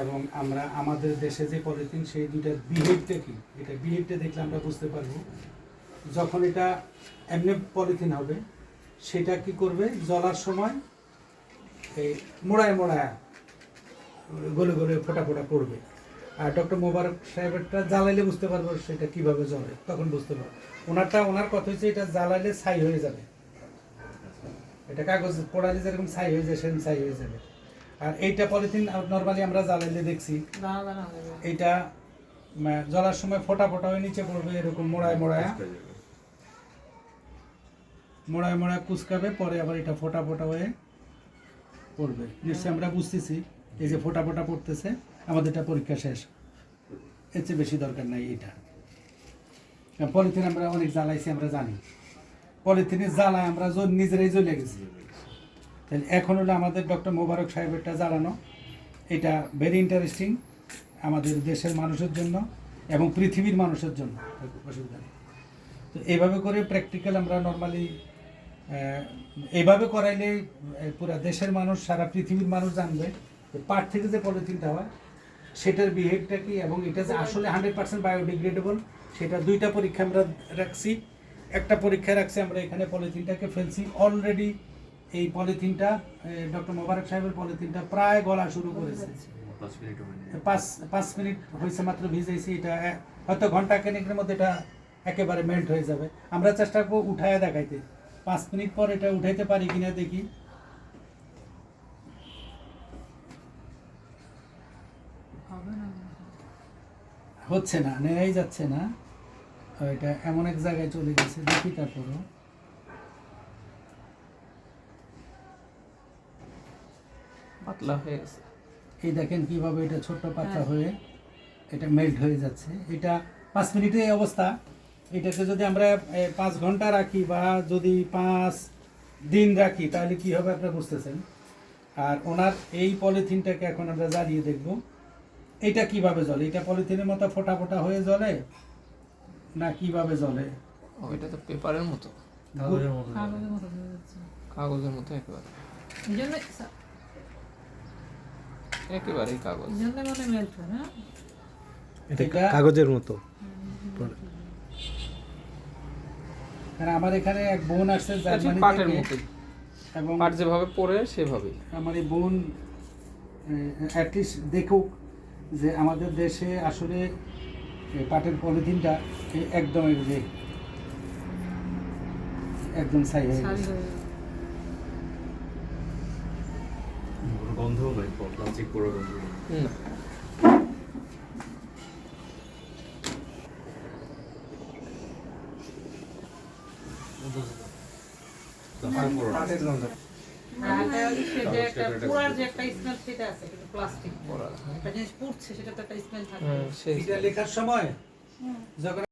এবং আমরা আমাদের দেশে যে পলিথিন, সেই দুইটার বিহেভটা কি? এটা বিহেভটা দেখলে আমরা বুঝতে পারব। যখন এটা এমনি পলিথিন হবে, সেটা কি করবে? জ্বলার সময় এই মোড়ায় মোড়ায় গলে গলে ফোটা ফোটা পড়বে। আর ডক্টর মোবারক সাহেবেরটা জ্বালাইলে বুঝতে পারব সেটা কীভাবে জ্বলে, তখন বুঝতে পারব। ওনারটা, ওনার কথা হচ্ছে এটা জ্বালাইলে ছাই হয়ে যাবে। এটা কাগজ পড়ালে যেরকম ছাই হয়ে যায়, সেরকম ছাই হয়ে যাবে। আর এইটা পলিথিন নর্মালি আমরা জ্বালাইলে দেখছি। এইটা উম, জ্বলার সময় ফোটা ফোটা হয়ে নিচে পড়বে এরকম মোড়ায় মোড়ায়। মোড়ায় মোড়ায় কুচকাবে পরে আবার এটা ফোটা ফোটা হয়ে পড়বে। নিশ্চয়ই আমরা বুঝতেছি এই যে ফোটা ফোটা পড়তেছে আমাদের এটা পরীক্ষা শেষ। এর চেয়ে বেশি দরকার নাই এটা। পলিথিন আমরা অনেক জ্বালাইছি আমরা জানি। পলিথিনের জ্বালায় আমরা নিজেরাই জ্বলে গেছি। তাহলে এখন হলো আমাদের ডক্টর মোবারক সাহেবেরটা জ্বালানো এটা ভেরি ইন্টারেস্টিং আমাদের দেশের মানুষের জন্য এবং পৃথিবীর মানুষের জন্য। অসুবিধা নেই। তো এইভাবে করে প্র্যাকটিক্যাল আমরা নর্মালি এইভাবে করাইলে পুরা দেশের মানুষ, সারা পৃথিবীর মানুষ জানবে যে পাট থেকে যে পলিথিনটা হয়, সেটার বিহেভটা কি এবং এটা যে আসলে হান্ড্রেড পার্সেন্ট বায়োডিগ্রেডেবল সেটা দুইটা পরীক্ষা আমরা রাখছি। একটা পরীক্ষা রাখছি আমরা এখানে পলিথিনটাকে ফেলছি। অলরেডি এই পলিথিনটা ডক্টর মোবারক সাহেবের পলিথিনটা প্রায় গলা শুরু করেছে। পাঁচ পাঁচ মিনিট হয়েছে মাত্র ভিজাইছি এটা হয়তো ঘণ্টা খানেকের মধ্যে এটা একেবারে মেল্ট হয়ে যাবে। আমরা চেষ্টা করব উঠায় দেখাইতে। পাঁচ মিনিট পর এটা উঠাইতে পারি কিনা দেখি। হচ্ছে না নেড়াই যাচ্ছে না। এটা এমন এক জায়গায় চলে গেছে দেখি তারপরও। পাতলা হয়ে গেছে। এই দেখেন কীভাবে এটা ছোট্ট পাতলা হয়ে। এটা মেল্ট হয়ে যাচ্ছে। এটা পাঁচ মিনিটে এই অবস্থা। এটাকে যদি আমরা পাঁচ ঘণ্টা রাখি বা যদি পাঁচ দিন রাখি তাহলে কি হবে আপনারা বুঝতেছেন? আর ওনার এই পলিথিনটাকে এখন আমরা জ্বালিয়ে দেখব। এটা কীভাবে জ্বলে? এটা পলিথিনের মতো ফোটা ফোটা হয়ে জ্বলে না কীভাবে জ্বলে? এটা তো পেপারের মতো। কাগজের মতো কাগজের মতো হয়ে যাচ্ছে। কাগজের মতো একেবারে। এই জন্য একেবারেই কাগজ। এটা কাগজের মতো। কারণ আমার এখানে এক বোন আসছে ঠিক জার্মানি পাটের মতো এবং পাট যেভাবে পড়ে সেভাবেই আমার এই বোন অ্যাটলিস্ট দেখুক যে আমাদের দেশে আসলে পাটের পলিথিনটা একদম একদম ছাই হয়ে গেছে হয়ে যাবে। কোনো গন্ধও নাই প্লাস্টিক পুরো গন্ধ নেই। না। সেটা আছে কিন্তু প্লাস্টিক পড়া একটা জিনিস পুড়ছে সেটা তো একটা স্মেল থাকে। হ্যাঁ লেখার সময় যখন